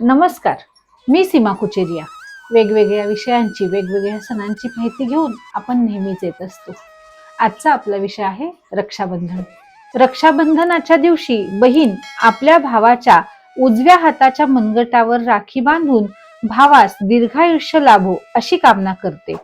नमस्कार. मी सीमा कुचेरिया. वेगवेगळ्या विषयांची वेगवेगळ्या सणांची माहिती घेऊन आपण नेहमीच येत असतो. आजचा आपला विषय आहे रक्षाबंधन. रक्षाबंधनाच्या दिवशी बहीण आपल्या भावाच्या उजव्या हाताच्या मनगटावर राखी बांधून भावास दीर्घायुष्य लाभो अशी कामना करते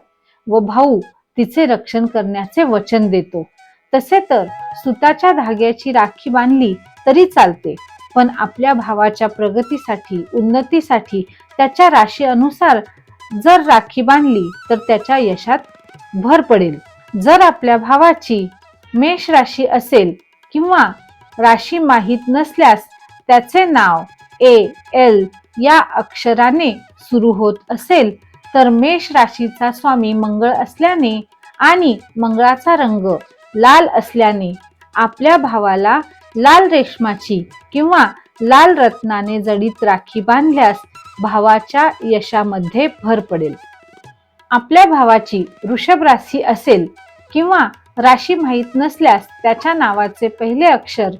व भाऊ तिचे रक्षण करण्याचे वचन देतो. तसे तर सुताच्या धाग्याची राखी बांधली तरी चालते. पण आपल्या भावाच्या प्रगतीसाठी उन्नतीसाठी त्याच्या राशी अनुसार जर राखी बांधली तर त्याच्या यशात भर पडेल. जर आपल्या भावाची मेष राशी असेल किंवा राशी माहीत नसल्यास त्याचे नाव ए एल या अक्षराने सुरू होत असेल तर मेष राशीचा स्वामी मंगळ असल्याने आणि मंगळाचा रंग लाल असल्याने आपल्या भावाला लाल रेशमाची किंवा लाल रत्नाने जडीत राखी बांधल्यास भावाच्या यशामध्ये भर पडेल. आपल्या भावाची वृषभ राशी असेल किंवा राशी माहीत नसल्यास त्याच्या नावाचे पहिले अक्षर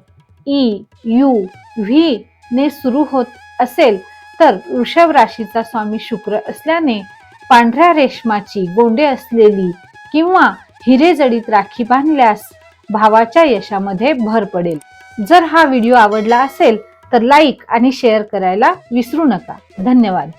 ई यू व्ही ने सुरू होत असेल तर वृषभ राशीचा स्वामी शुक्र असल्याने पांढऱ्या रेशमाची गोंडे असलेली किंवा हिरे जडीत राखी बांधल्यास भावाच्या यशामध्ये भर पडेल. जर हा व्हिडिओ आवडला असेल तर लाईक आणि शेअर करायला विसरू नका. धन्यवाद.